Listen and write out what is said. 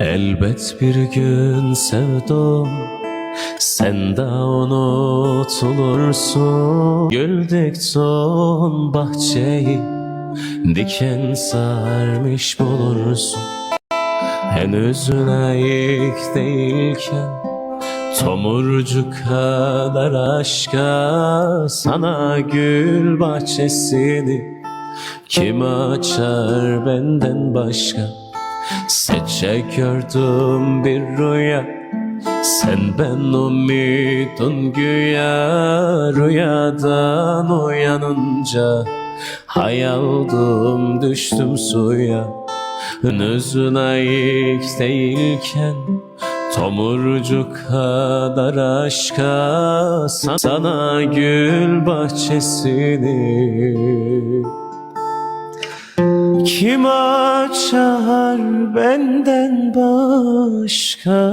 Elbet bir gün sevdum Sen de unutulursun. Gül diktin bahçeyi Diken sarmış bulursun. Henüz layık değilken Tomurcuk kadar aşka Sana gül bahçesini Kim açar benden başka Seçe gördüm bir rüya Sen ben umudun güya Rüyadan uyanınca Hayaldım düştüm suya. Henüz layık değilken Tomurcuk kadar aşka Sana gül bahçesini kim açar benden başka?